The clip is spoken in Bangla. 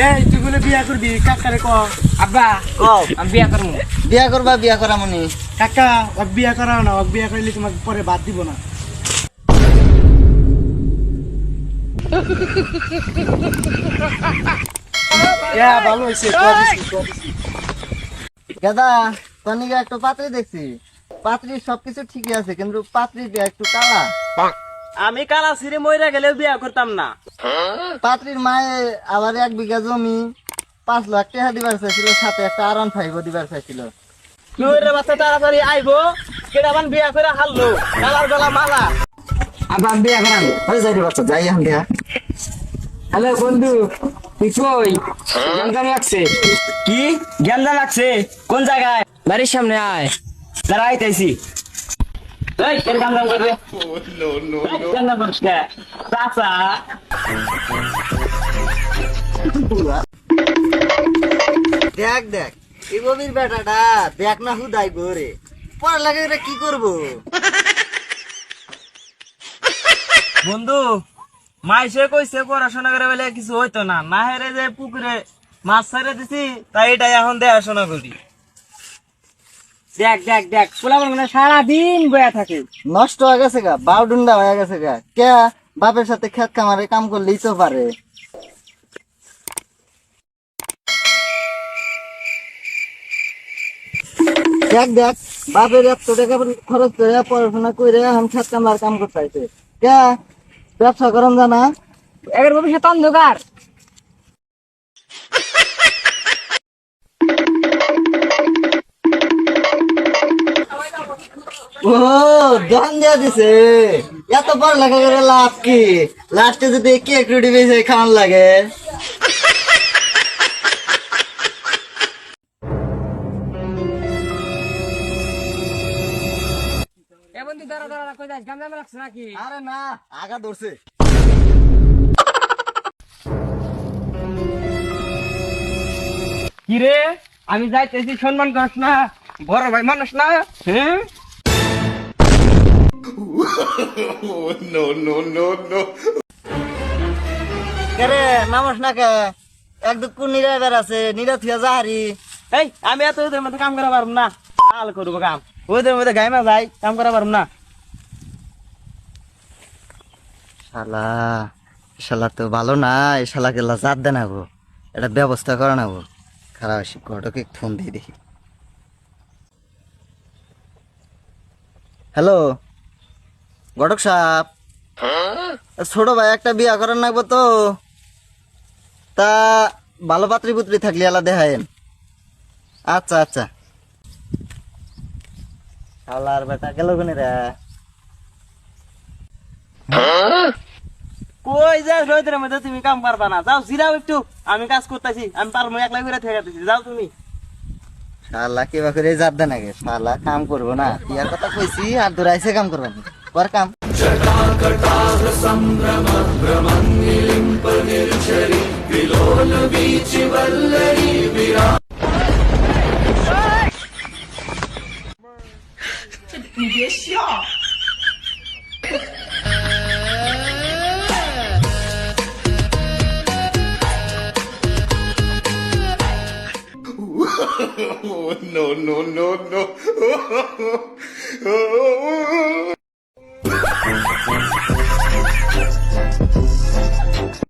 এই তুই বলে বিয়া করবি। কাকারে ক আব্বা আমি বিয়া করব বিয়া করবা বিয়া করা মনি? কাকা বিয়া করা না ওকে বিয়া করলে তোমাকে পরে বাদ দিব না। ভালো হয়েছে দাদা তনিকে একটু পাত্রী দেখছি। পাত্রীর সবকিছু ঠিকই আছে কিন্তু পাত্রীটা একটু কালা। আমি কালা সিরে মইরা গেলে বিয়া করতাম না। পাত্রীর মায়ে আবার এক বিঘা জমি পাঁচ লাখ টাকা দিবার চাইছিল সাথে একটা আরন ফাইভ দিবার চাইছিল। নইরে বাচ্চা তাড়াতাড়ি আইবো। কেডাবান বিয়া করে হারলো। কালার গলা মালা। আবার বিয়া করান। হয়ে যাই বাচ্চা যাই এখন দেয়া হ্যালো বন্ধু তুই কই? জ্ঞান লাগছে। কি? জ্ঞান লাগছে? কোন জায়গায়? বাড়ির সামনে আয়। দাঁড়া আইতাইছি। এই কেন কাম কাম করবে নো নো নো। কেন কাম করছ চাচা। দেখ দেখ বেটাটা দেখ না হুদাই গোরে পড়ালেখা করে কি করব? বন্ধু মাইসে কইছে পড়াশোনা করে বলে কিছু হইতো না। না হেরে যে পুকুরে মাছ ছেড়ে দিছি তাই এটাই এখন দেখাশোনা করি। দেখ দেখ দেখ পোলা মানে সারাদিন বয়া থাকে। নষ্ট হয়ে গেছে গা বাউ ডুন্ডা হয়ে গেছে গা। কে বাপের সাথে খেত খামারে কাম করলেই তো পারে। দেখ দেখ বাপের এত টাকা খরচ করে পড়াশোনা করে এখন খেত কামার কাম করতে কে ব্যবসা করেন জানা? এর ভবিষ্যৎ অন্ধকার। ও দিয়া দিছে। এত বড় লেখা করে লাভ কি? লাস্টে যদি কেক রুটি বেশি খাওয়ান লাগে। এ বন্ধু দাঁড়া দাঁড়া কই যাস? গামলা লাগছে নাকি? আরে না আগা ধরছে। কি রে আমি যাইতেছি সম্মান করছ না? বড় ভাই মানুষ না? হ্যাঁ? কেরে নামস না কে? এক দুপুর নিরাবের আছে নিরা থিয়া যাহারি। এই আমি এত ওদের মধ্যে কাম করা পারব না। ভালো করব কাম। ওদের মধ্যে গাইমা যাই কাম করা পারব না। শালা শালা তো ভালো না এই শালা গেলা জাত দেন গো এটা ব্যবস্থা করে না গো খারাপ আসি ঘটকে ফোন দিয়ে দেখি। হ্যালো? ঘটক সাপ ছোট ভাই, একটা বিয়া করার নাগবো তো। তা ভালো পাত্রী পুত্রী থাকলে আলা দেখায়েন। আচ্ছা আচ্ছা। শালার বেটা গেল কোনে রে? কই যাস রোদের মধ্যে? তুমি কাম পারবা না। যাও, জিরাও একটু। আমি কাজ করতেছি। আমি পারব একলা করে থেকে যাও তুমি। শালা, কিবা করে দেন আগে। শালা, কাম করব না। ইয়ার কথা কইছি, আর দৌড়াইছে কাম করব না। వరకం oh, no, no, no, no.